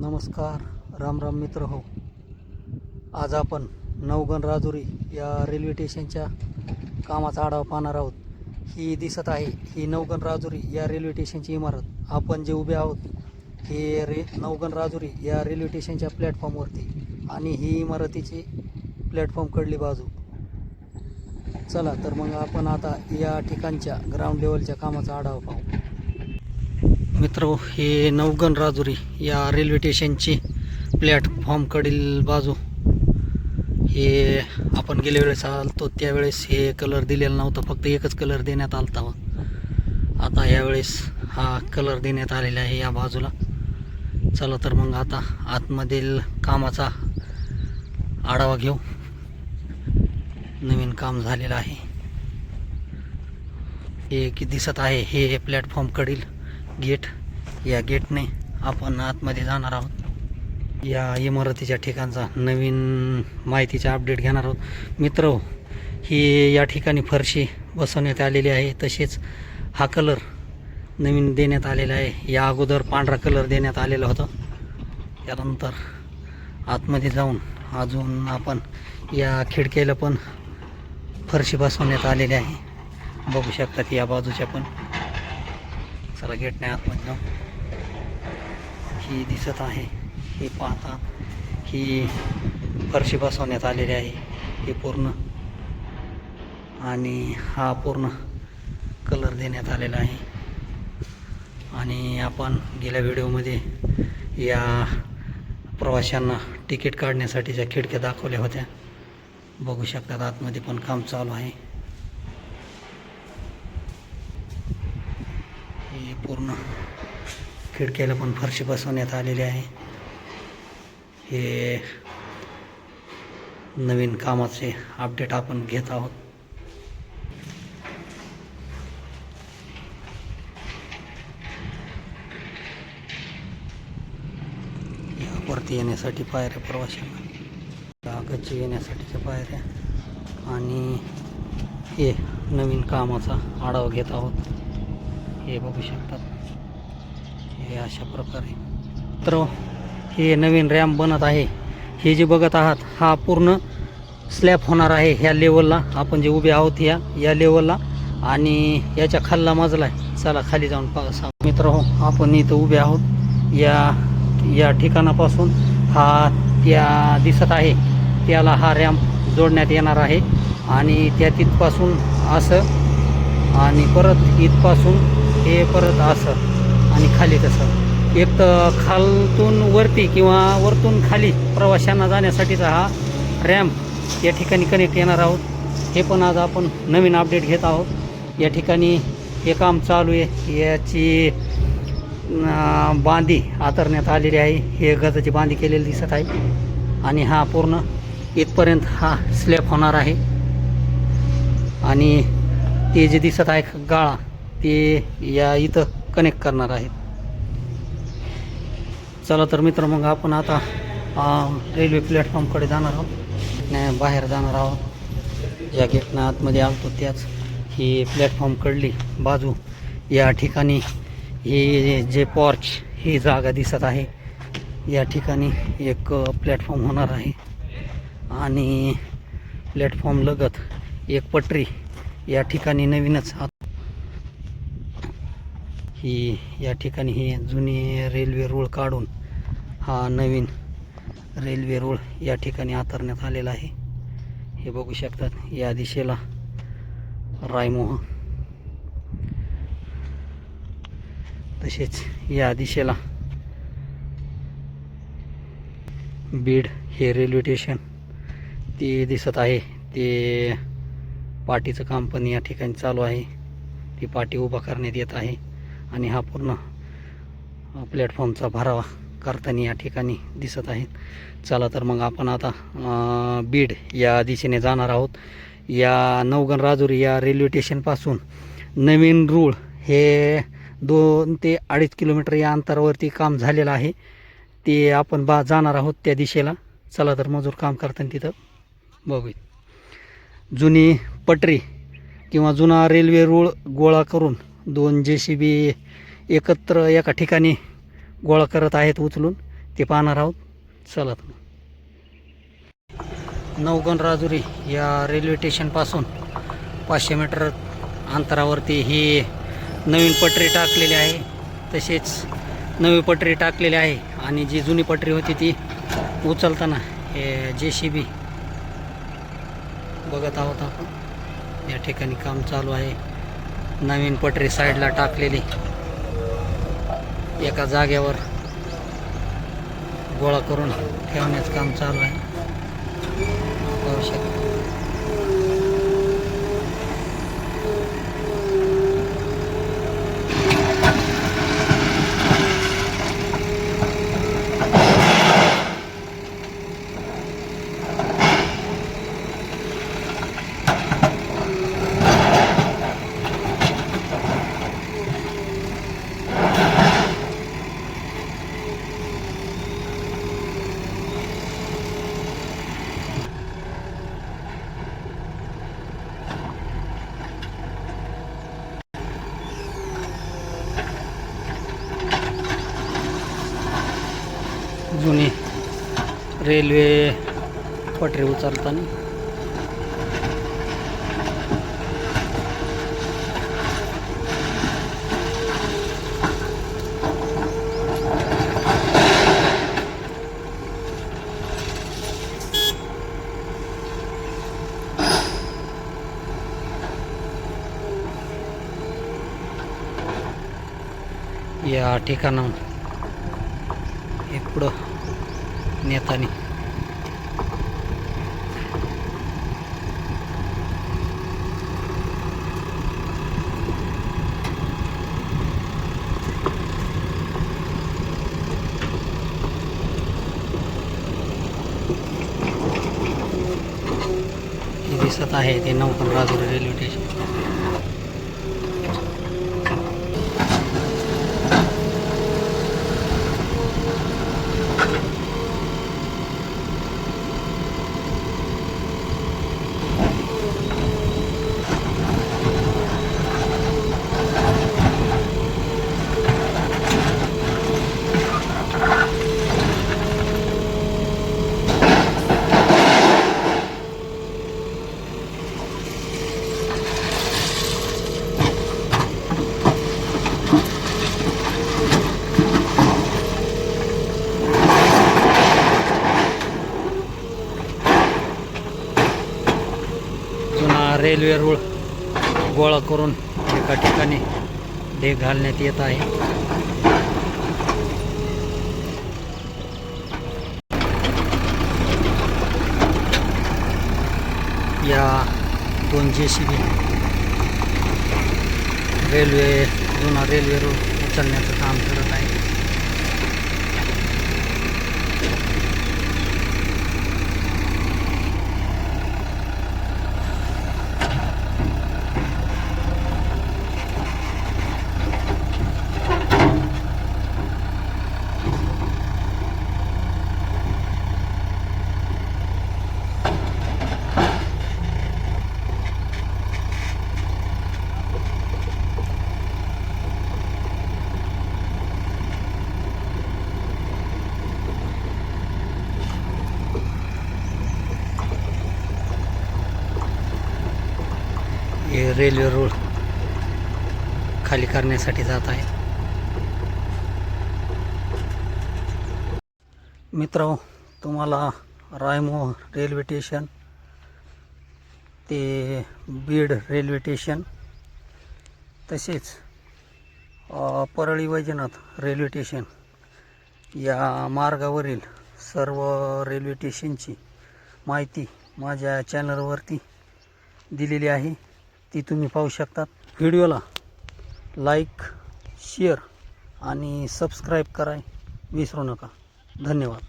नमस्कार राम राम मित्र हो. आज आपण नवगण राजुरी या रेल्वे स्टेशनच्या कामाचा आढावा पाहणार आहोत. ही दिसत आहे ही नवगण राजुरी या रेल्वे स्टेशनची इमारत. आपण जे उभे आहोत हे रे नवगण राजुरी या रेल्वे स्टेशनच्या प्लॅटफॉर्मवरती आणि ही इमारतीची प्लॅटफॉर्म कडली बाजू. चला तर मग आपण आता या ठिकाणच्या ग्राउंड लेवलच्या कामाचा आढावा पाहू. मित्र हे नवगण राजुरी या रेल्वे स्टेशनची प्लॅटफॉर्मकडील बाजू. हे आपण गेल्या वेळेस आलतो त्यावेळेस हे कलर दिलेला नव्हता फक्त एकच कलर देण्यात आलता हो. आता यावेळेस हा कलर देण्यात आलेला आहे या बाजूला. चला तर मग आता आतमधील कामाचा आढावा घेऊ. नवीन काम झालेलं आहे. हे की दिसत आहे हे प्लॅटफॉर्मकडील गेट या गेटने आपण आतमध्ये जाणार आहोत. या इमारतीच्या ठिकाणचा नवीन माहितीचा अपडेट घेणार आहोत. मित्र ही या ठिकाणी फरशी बसवण्यात आलेली आहे. तसेच हा कलर नवीन देण्यात आलेला आहे. या अगोदर पांढरा कलर देण्यात आलेला होता. त्यानंतर आतमध्ये जाऊन अजून आपण या खिडकीला पण फरशी बसवण्यात आलेली आहे. बघू शकतात या बाजूच्या पण चला गेटने आतमध्ये ही दिसत आहे. ही पाहता ही फरशी बसवण्यात आलेली आहे. हे पूर्ण. आणि हा पूर्ण कलर देण्यात आलेला आहे. आणि आपण गेल्या व्हिडिओमध्ये या प्रवाशांना तिकीट काढण्यासाठीच्या खिडक्या दाखवल्या होत्या. बघू शकतात आतमध्ये पण काम चालू आहे हे पूर्ण खिडक्याला पण फरशी बसवण्यात आलेली आहे. हे नवीन कामाचे अपडेट आपण घेत आहोत. यावरती येण्यासाठी पायऱ्या प्रवाशांना. गच्ची येण्यासाठीच्या पायऱ्या. आणि हे नवीन कामाचा आढावा घेत आहोत. हे बघू शकतात. हे अशा प्रकारे. तर हे नवीन रॅम बनत आहे. हे जे बघत आहात हा पूर्ण स्लॅब होणार आहे ह्या लेवलला आपण जे उभे आहोत ह्या या लेवलला आणि याच्या खालला मजला आहे. चला खाली जाऊन पा सांग मित्र हो आपण इथं उभे आहोत. या या ठिकाणापासून हा त्या दिसत आहे. त्याला हा रॅम्प जोडण्यात येणार आहे. आणि त्या तिथपासून असं आणि परत इथपासून हे परत असं आणि खाली तसं. एक तर खालतून वरती किंवा वरतून खाली प्रवाशांना जाण्यासाठीचा हा रॅम्प या ठिकाणी कनेक्ट येणार आहोत. हे पण आज आपण नवीन अपडेट घेत आहोत. या ठिकाणी हे काम चालू आहे. याची बांधी आतरण्यात आलेली आहे. हे गजाची बांधी केलेली दिसत आहे. आणि हा पूर्ण इथपर्यंत हा स्लॅब होणार आहे. आणि ते जे दिसत आहे गाळा ते या इथं कनेक्ट करणार आहेत. चला तर मित्र मग आपण आता रेल्वे प्लॅटफॉर्मकडे जाणार आहोत. नाही बाहेर जाणार आहोत. ज्या गेटनं आतमध्ये आलतो त्याच ही प्लॅटफॉर्मकडली बाजू. या ठिकाणी ही जे पॉर्च ही जागा दिसत आहे. या ठिकाणी एक प्लॅटफॉर्म होणार आहे. आणि प्लॅटफॉर्म लगत एक पटरी या ठिकाणी नवीनच आत ही या ठिकाणी ही जुनी रेल्वे रूळ काढून हा नवीन रेल्वे रूळ या ठिकाणी आतरण्यात आलेला आहे. हे बघू शकतात या दिशेला रायमोह. तसेच या दिशेला बीड हे रेल्वे स्टेशन ते दिसत आहे. ते पाटीचं काम पण या ठिकाणी चालू आहे. ती पाटी उभा करण्यात येत आहे. आणि हा पूर्ण प्लॅटफॉर्मचा भरावा करताना या ठिकाणी दिसत आहेत. चला तर मग आपण आता बीड या दिशेने जाणार आहोत. या नवगण राजुरी या रेल्वे स्टेशनपासून नवीन रूळ हे दोन ते अडीच किलोमीटर या अंतरावरती काम झालेलं आहे. ते आपण बा जाणार आहोत त्या दिशेला. चला तर मजूर काम करताना तिथं बघूया. जुनी पटरी किंवा जुना रेल्वे रूळ गोळा करून दोन जे सी बी एकत्र एका ठिकाणी गोळा करत आहेत उचलून. ते पाहणार आहोत. चला नवगण राजुरी या रेल्वे स्टेशनपासून पाचशे मीटर अंतरावरती ही नवीन पटरी टाकलेली आहे. तसेच नवी पटरी टाकलेली आहे आणि जी जुनी पटरी होती ती उचलताना हे जे सी बी बघत आहोत आपण. या ठिकाणी काम चालू आहे. नवीन पटरी साईडला टाकलेली. एका जागेवर गोळा करून ठेवण्याचं काम चालू आहे. पाहू शकता जुनी रेल्वे पटरी उचलताना. या ठिकाणाहून पुढं नेतानी. दिसत आहे ते नऊ राजुरी रेल्वे स्टेशन जुना रेल्वे रूळ गोळा करून एका ठिकाणी ढेक घालण्यात येत आहे. या दोन जे सी बी रेल्वे जुना रेल्वे रूळ उचलण्याचं काम करत आहे हे रेल्वे रोड खाली करण्यासाठी जात आहे. मित्र तुम्हाला रायमो रेल्वे स्टेशन ते बीड रेल्वे स्टेशन तसेच परळी वैजनाथ रेल्वे स्टेशन या मार्गावरील सर्व रेल्वे स्टेशनची माहिती माझ्या चॅनलवरती दिलेली आहे. ती तुम्ही पाहू शकतात. व्हिडिओला लाईक शेअर आणि सबस्क्राईब कराय विसरू नका. धन्यवाद.